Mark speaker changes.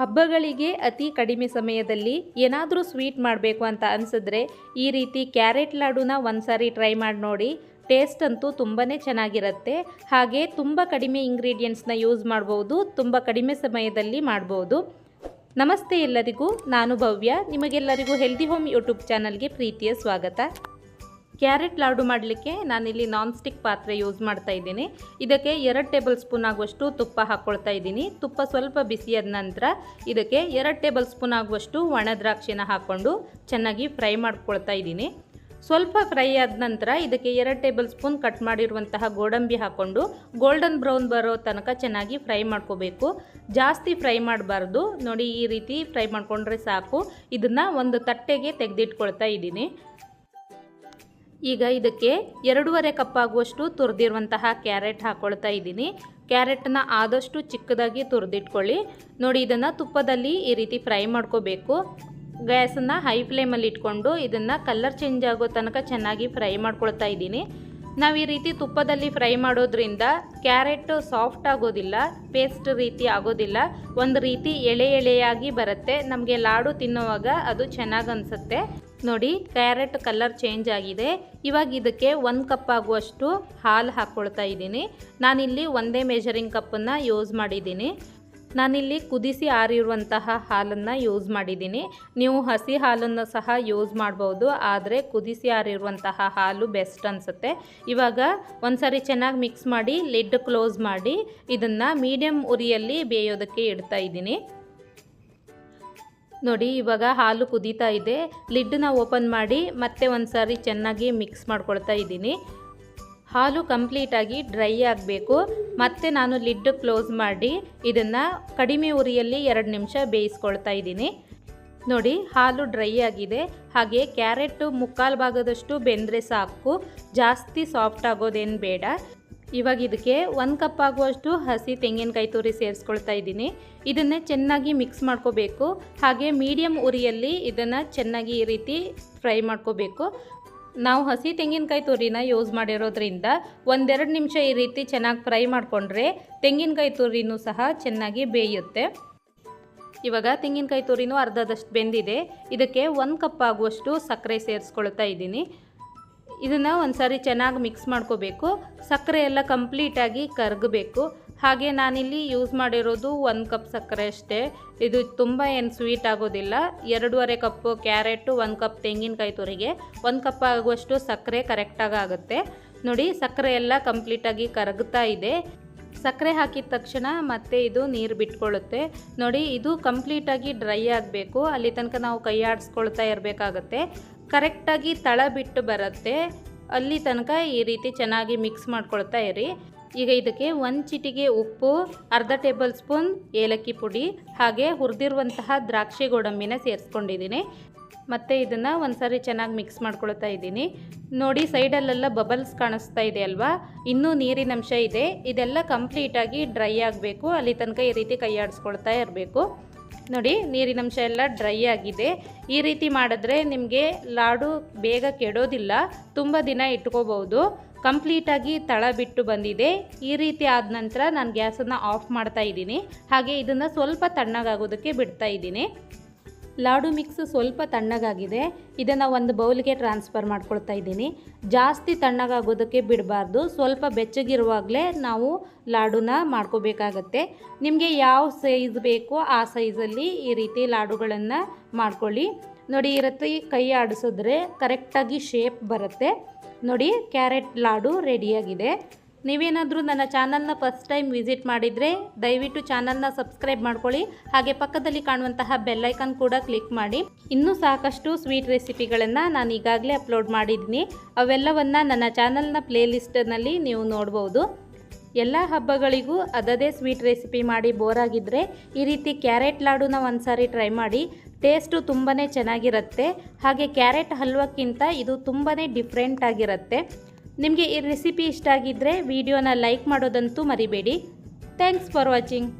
Speaker 1: ಹಬ್ಬಗಳಿಗೆ ಅತಿ ಕಡಿಮೆ ಸಮಯದಲ್ಲಿ ಏನಾದರೂ ಸ್ವೀಟ್ ಮಾಡಬೇಕು ಅಂತ ಅನಿಸಿದ್ರೆ ಈ ರೀತಿ ಕ್ಯಾರೆಟ್ ಲಾಡುನ ಒಂದ್ಸಾರಿ ಟ್ರೈ ಮಾಡಿ ನೋಡಿ. ಟೇಸ್ಟ್ ಅಂತೂ ತುಂಬಾ ಚೆನ್ನಾಗಿರುತ್ತೆ. ಹಾಗೆ ತುಂಬ ಕಡಿಮೆ ಇಂಗ್ರೀಡಿಯೆಂಟ್ಸ್ನ ಯೂಸ್ ಮಾಡ್ಬೋದು, ತುಂಬ ಕಡಿಮೆ ಸಮಯದಲ್ಲಿ ಮಾಡ್ಬೋದು. ನಮಸ್ತೆ ಎಲ್ಲರಿಗೂ, ನಾನು ಭವ್ಯ. ನಿಮಗೆಲ್ಲರಿಗೂ ಹೆಲ್ದಿ ಹೋಮ್ ಯೂಟ್ಯೂಬ್ ಚಾನಲ್ಗೆ ಪ್ರೀತಿಯ ಸ್ವಾಗತ. ಕ್ಯಾರೆಟ್ ಲಾಡು ಮಾಡಲಿಕ್ಕೆ ನಾನಿಲ್ಲಿ ನಾನ್ ಸ್ಟಿಕ್ ಪಾತ್ರೆ ಯೂಸ್ ಮಾಡ್ತಾ ಇದ್ದೀನಿ. ಇದಕ್ಕೆ ಎರಡು ಟೇಬಲ್ ಸ್ಪೂನ್ ಆಗುವಷ್ಟು ತುಪ್ಪ ಹಾಕ್ಕೊಳ್ತಾ ಇದ್ದೀನಿ. ತುಪ್ಪ ಸ್ವಲ್ಪ ಬಿಸಿಯಾದ ನಂತರ ಇದಕ್ಕೆ ಎರಡು ಟೇಬಲ್ ಸ್ಪೂನ್ ಆಗುವಷ್ಟು ಒಣ ದ್ರಾಕ್ಷಿನ ಹಾಕ್ಕೊಂಡು ಚೆನ್ನಾಗಿ ಫ್ರೈ ಮಾಡ್ಕೊಳ್ತಾ ಇದ್ದೀನಿ. ಸ್ವಲ್ಪ ಫ್ರೈ ಆದ ನಂತರ ಇದಕ್ಕೆ ಎರಡು ಟೇಬಲ್ ಸ್ಪೂನ್ ಕಟ್ ಮಾಡಿರುವಂತಹ ಗೋಡಂಬಿ ಹಾಕ್ಕೊಂಡು ಗೋಲ್ಡನ್ ಬ್ರೌನ್ ಬರೋ ತನಕ ಚೆನ್ನಾಗಿ ಫ್ರೈ ಮಾಡ್ಕೋಬೇಕು. ಜಾಸ್ತಿ ಫ್ರೈ ಮಾಡಬಾರ್ದು. ನೋಡಿ ಈ ರೀತಿ ಫ್ರೈ ಮಾಡಿಕೊಂಡ್ರೆ ಸಾಕು. ಇದನ್ನು ಒಂದು ತಟ್ಟೆಗೆ ತೆಗೆದಿಟ್ಕೊಳ್ತಾ ಇದ್ದೀನಿ. ಈಗ ಇದಕ್ಕೆ ಎರಡೂವರೆ ಕಪ್ ಆಗುವಷ್ಟು ತುರಿದಿರುವಂತಹ ಕ್ಯಾರೆಟ್ ಹಾಕ್ಕೊಳ್ತಾ ಇದ್ದೀನಿ. ಕ್ಯಾರೆಟ್ನ ಆದಷ್ಟು ಚಿಕ್ಕದಾಗಿ ತುರಿದಿಟ್ಕೊಳ್ಳಿ. ನೋಡಿ, ಇದನ್ನು ತುಪ್ಪದಲ್ಲಿ ಈ ರೀತಿ ಫ್ರೈ ಮಾಡ್ಕೋಬೇಕು. ಗ್ಯಾಸನ್ನು ಹೈ ಫ್ಲೇಮಲ್ಲಿ ಇಟ್ಕೊಂಡು ಇದನ್ನು ಕಲರ್ ಚೇಂಜ್ ಆಗೋ ತನಕ ಚೆನ್ನಾಗಿ ಫ್ರೈ ಮಾಡ್ಕೊಳ್ತಾ ಇದ್ದೀನಿ. ನಾವು ಈ ರೀತಿ ತುಪ್ಪದಲ್ಲಿ ಫ್ರೈ ಮಾಡೋದ್ರಿಂದ ಕ್ಯಾರೆಟ್ ಸಾಫ್ಟ್ ಆಗೋದಿಲ್ಲ, ಪೇಸ್ಟ್ ರೀತಿ ಆಗೋದಿಲ್ಲ. ಒಂದು ರೀತಿ ಎಳೆ ಎಳೆಯಾಗಿ ಬರುತ್ತೆ. ನಮಗೆ ಲಾಡು ತಿನ್ನುವಾಗ ಅದು ಚೆನ್ನಾಗಿ ಅನಿಸುತ್ತೆ. ನೋಡಿ, ಕ್ಯಾರೆಟ್ ಕಲರ್ ಚೇಂಜ್ ಆಗಿದೆ. ಇವಾಗ ಇದಕ್ಕೆ ಒಂದು ಕಪ್ ಆಗುವಷ್ಟು ಹಾಲು ಹಾಕ್ಕೊಳ್ತಾ ಇದ್ದೀನಿ. ನಾನಿಲ್ಲಿ ಒಂದೇ ಮೆಜರಿಂಗ್ ಕಪ್ಪನ್ನು ಯೂಸ್ ಮಾಡಿದ್ದೀನಿ. ನಾನಿಲ್ಲಿ ಕುದಿಸಿ ಆರಿರುವಂತಹ ಹಾಲನ್ನು ಯೂಸ್ ಮಾಡಿದ್ದೀನಿ. ನೀವು ಹಸಿ ಹಾಲನ್ನು ಸಹ ಯೂಸ್ ಮಾಡ್ಬೋದು, ಆದರೆ ಕುದಿಸಿ ಆರಿರುವಂತಹ ಹಾಲು ಬೆಸ್ಟ್ ಅನಿಸುತ್ತೆ. ಇವಾಗ ಒಂದ್ಸರಿ ಚೆನ್ನಾಗಿ ಮಿಕ್ಸ್ ಮಾಡಿ ಲಿಡ್ ಕ್ಲೋಸ್ ಮಾಡಿ, ಇದನ್ನು ಮೀಡಿಯಮ್ ಉರಿಯಲ್ಲಿ ಬೇಯೋದಕ್ಕೆ ಇಡ್ತಾ ಇದ್ದೀನಿ. ನೋಡಿ, ಇವಾಗ ಹಾಲು ಕುದೀತಾ ಇದೆ. ಲಿಡ್ಡನ್ನ ಓಪನ್ ಮಾಡಿ ಮತ್ತೆ ಒಂದು ಸಾರಿ ಚೆನ್ನಾಗಿ ಮಿಕ್ಸ್ ಮಾಡ್ಕೊಳ್ತಾ ಇದ್ದೀನಿ. ಹಾಲು ಕಂಪ್ಲೀಟಾಗಿ ಡ್ರೈ ಆಗಬೇಕು. ಮತ್ತೆ ನಾನು ಲಿಡ್ ಕ್ಲೋಸ್ ಮಾಡಿ ಇದನ್ನು ಕಡಿಮೆ ಉರಿಯಲ್ಲಿ ಎರಡು ನಿಮಿಷ ಬೇಯಿಸ್ಕೊಳ್ತಾ ಇದ್ದೀನಿ. ನೋಡಿ, ಹಾಲು ಡ್ರೈ ಆಗಿದೆ. ಹಾಗೆ ಕ್ಯಾರೆಟ್ ಮುಕ್ಕಾಲು ಭಾಗದಷ್ಟು ಬೆಂದರೆ ಸಾಕು. ಜಾಸ್ತಿ ಸಾಫ್ಟ್ ಆಗೋದೇನು ಬೇಡ. ಇವಾಗ ಇದಕ್ಕೆ ಒಂದು ಕಪ್ ಆಗುವಷ್ಟು ಹಸಿ ತೆಂಗಿನಕಾಯಿ ತುರಿ ಸೇರಿಸ್ಕೊಳ್ತಾ ಇದ್ದೀನಿ. ಇದನ್ನೇ ಚೆನ್ನಾಗಿ ಮಿಕ್ಸ್ ಮಾಡ್ಕೋಬೇಕು. ಹಾಗೆ ಮೀಡಿಯಮ್ ಉರಿಯಲ್ಲಿ ಇದನ್ನು ಚೆನ್ನಾಗಿ ಈ ರೀತಿ ಫ್ರೈ ಮಾಡ್ಕೋಬೇಕು. ನಾವು ಹಸಿ ತೆಂಗಿನಕಾಯಿ ತುರಿನ ಯೂಸ್ ಮಾಡಿರೋದ್ರಿಂದ ಒಂದೆರಡು ನಿಮಿಷ ಈ ರೀತಿ ಚೆನ್ನಾಗಿ ಫ್ರೈ ಮಾಡಿಕೊಂಡ್ರೆ ತೆಂಗಿನಕಾಯಿ ತುರಿನೂ ಸಹ ಚೆನ್ನಾಗಿ ಬೇಯುತ್ತೆ. ಇವಾಗ ತೆಂಗಿನಕಾಯಿ ತುರಿನೂ ಅರ್ಧದಷ್ಟು ಬೆಂದಿದೆ. ಇದಕ್ಕೆ ಒಂದು ಕಪ್ ಆಗುವಷ್ಟು ಸಕ್ಕರೆ ಸೇರಿಸ್ಕೊಳ್ತಾ ಇದ್ದೀನಿ. ಇದನ್ನು ಒಂದು ಸಾರಿ ಚೆನ್ನಾಗಿ ಮಿಕ್ಸ್ ಮಾಡ್ಕೋಬೇಕು. ಸಕ್ಕರೆ ಎಲ್ಲ ಕಂಪ್ಲೀಟಾಗಿ ಕರಗಬೇಕು. ಹಾಗೆ ನಾನಿಲ್ಲಿ ಯೂಸ್ ಮಾಡಿರೋದು ಒಂದು ಕಪ್ ಸಕ್ಕರೆ ಅಷ್ಟೇ. ಇದು ತುಂಬ ಏನು ಸ್ವೀಟ್ ಆಗೋದಿಲ್ಲ. ಎರಡೂವರೆ ಕಪ್ಪು ಕ್ಯಾರೆಟು ಒಂದು ಕಪ್ ತೆಂಗಿನಕಾಯಿ ತುರಿಗೆ, ಒಂದು ಕಪ್ ಆಗುವಷ್ಟು ಸಕ್ಕರೆ ಕರೆಕ್ಟಾಗಿ ಆಗುತ್ತೆ. ನೋಡಿ, ಸಕ್ಕರೆ ಎಲ್ಲ ಕಂಪ್ಲೀಟಾಗಿ ಕರಗ್ತಾ ಇದೆ. ಸಕ್ಕರೆ ಹಾಕಿದ ತಕ್ಷಣ ಮತ್ತೆ ಇದು ನೀರು ಬಿಟ್ಕೊಳ್ಳುತ್ತೆ. ನೋಡಿ, ಇದು ಕಂಪ್ಲೀಟಾಗಿ ಡ್ರೈ ಆಗಬೇಕು. ಅಲ್ಲಿ ತನಕ ನಾವು ಕೈ ಆಡಿಸ್ಕೊಳ್ತಾ ಇರಬೇಕಾಗತ್ತೆ. ಕರೆಕ್ಟಾಗಿ ತಳ ಬಿಟ್ಟು ಬರುತ್ತೆ. ಅಲ್ಲಿ ತನಕ ಈ ರೀತಿ ಚೆನ್ನಾಗಿ ಮಿಕ್ಸ್ ಮಾಡ್ಕೊಳ್ತಾ ಇರಿ. ಈಗ ಇದಕ್ಕೆ ಒಂದು ಚಿಟಿಗೆ ಉಪ್ಪು, ಅರ್ಧ ಟೇಬಲ್ ಸ್ಪೂನ್ ಏಲಕ್ಕಿ ಪುಡಿ, ಹಾಗೆ ಹುರಿದಿರುವಂತಹ ದ್ರಾಕ್ಷಿ ಗೋಡಂಬಿನ ಸೇರಿಸ್ಕೊಂಡಿದ್ದೀನಿ. ಮತ್ತು ಇದನ್ನು ಒಂದ್ಸರಿ ಚೆನ್ನಾಗಿ ಮಿಕ್ಸ್ ಮಾಡ್ಕೊಳ್ತಾ ಇದ್ದೀನಿ. ನೋಡಿ, ಸೈಡಲ್ಲೆಲ್ಲ ಬಬಲ್ಸ್ ಕಾಣಿಸ್ತಾ ಇದೆ ಅಲ್ವಾ? ಇನ್ನೂ ನೀರಿನಂಶ ಇದೆ. ಇದೆಲ್ಲ ಕಂಪ್ಲೀಟಾಗಿ ಡ್ರೈ ಆಗಬೇಕು. ಅಲ್ಲಿ ತನಕ ಈ ರೀತಿ ಕೈ ಆಡಿಸ್ಕೊಳ್ತಾ ಇರಬೇಕು. ನೋಡಿ ನೀರಿನಂಶ ಎಲ್ಲ ಡ್ರೈ ಆಗಿದೆ. ಈ ರೀತಿ ಮಾಡಿದ್ರೆ ನಿಮಗೆ ಲಾಡು ಬೇಗ ಕೆಡೋದಿಲ್ಲ, ತುಂಬ ದಿನ ಇಟ್ಕೋಬಹುದು. ಕಂಪ್ಲೀಟಾಗಿ ತಳ ಬಿಟ್ಟು ಬಂದಿದೆ. ಈ ರೀತಿ ಆದ ನಂತರ ನಾನು ಗ್ಯಾಸನ್ನು ಆಫ್ ಮಾಡ್ತಾ ಇದ್ದೀನಿ. ಹಾಗೆ ಇದನ್ನು ಸ್ವಲ್ಪ ತಣ್ಣಗಾಗೋದಕ್ಕೆ ಬಿಡ್ತಾ ಇದ್ದೀನಿ. ಲಾಡು ಮಿಕ್ಸ್ ಸ್ವಲ್ಪ ತಣ್ಣಗಾಗಿದೆ. ಇದನ್ನು ಒಂದು ಬೌಲ್ಗೆ ಟ್ರಾನ್ಸ್ಫರ್ ಮಾಡ್ಕೊಳ್ತಾ ಇದ್ದೀನಿ. ಜಾಸ್ತಿ ತಣ್ಣಗಾಗೋದಕ್ಕೆ ಬಿಡಬಾರ್ದು. ಸ್ವಲ್ಪ ಬೆಚ್ಚಗಿರುವಾಗಲೇ ನಾವು ಲಾಡುನ ಮಾಡ್ಕೋಬೇಕಾಗತ್ತೆ. ನಿಮಗೆ ಯಾವ ಸೈಜ್ ಬೇಕೋ ಆ ಸೈಜಲ್ಲಿ ಈ ರೀತಿ ಲಾಡುಗಳನ್ನು ಮಾಡ್ಕೊಳ್ಳಿ. ನೋಡಿ, ಈ ರೀತಿ ಕೈ ಆಡಿಸಿದ್ರೆ ಕರೆಕ್ಟಾಗಿ ಶೇಪ್ ಬರುತ್ತೆ. ನೋಡಿ, ಕ್ಯಾರೆಟ್ ಲಾಡು ರೆಡಿಯಾಗಿದೆ. ನೀವೇನಾದರೂ ನನ್ನ ಚಾನಲ್ನ ಫಸ್ಟ್ ಟೈಮ್ ವಿಸಿಟ್ ಮಾಡಿದರೆ ದಯವಿಟ್ಟು ಚಾನಲ್ನ ಸಬ್ಸ್ಕ್ರೈಬ್ ಮಾಡ್ಕೊಳ್ಳಿ. ಹಾಗೆ ಪಕ್ಕದಲ್ಲಿ ಕಾಣುವಂತಹ ಬೆಲ್ಲೈಕನ್ ಕೂಡ ಕ್ಲಿಕ್ ಮಾಡಿ. ಇನ್ನೂ ಸಾಕಷ್ಟು ಸ್ವೀಟ್ ರೆಸಿಪಿಗಳನ್ನು ನಾನು ಈಗಾಗಲೇ ಅಪ್ಲೋಡ್ ಮಾಡಿದ್ದೀನಿ. ಅವೆಲ್ಲವನ್ನು ನನ್ನ ಚಾನಲ್ನ ಪ್ಲೇಲಿಸ್ಟ್ನಲ್ಲಿ ನೀವು ನೋಡ್ಬೋದು. ಎಲ್ಲ ಹಬ್ಬಗಳಿಗೂ ಅದದೇ ಸ್ವೀಟ್ ರೆಸಿಪಿ ಮಾಡಿ ಬೋರ್ ಆಗಿದ್ದರೆ ಈ ರೀತಿ ಕ್ಯಾರೆಟ್ ಲಾಡುನ ಒಂದು ಸಾರಿ ಟ್ರೈ ಮಾಡಿ. ಟೇಸ್ಟು ತುಂಬಾ ಚೆನ್ನಾಗಿರುತ್ತೆ. ಹಾಗೆ ಕ್ಯಾರೆಟ್ ಹಲ್ವಕ್ಕಿಂತ ಇದು ತುಂಬಾ ಡಿಫ್ರೆಂಟ್ ಆಗಿರುತ್ತೆ ನಿಮಗೆ ಈ ರೆಸಿಪಿ ಇಷ್ಟ ಆಗಿದ್ದರೆ ವಿಡಿಯೋನ ಲೈಕ್ ಮಾಡೋದಂತೂ ಮರಿಬೇಡಿ. Thanks for watching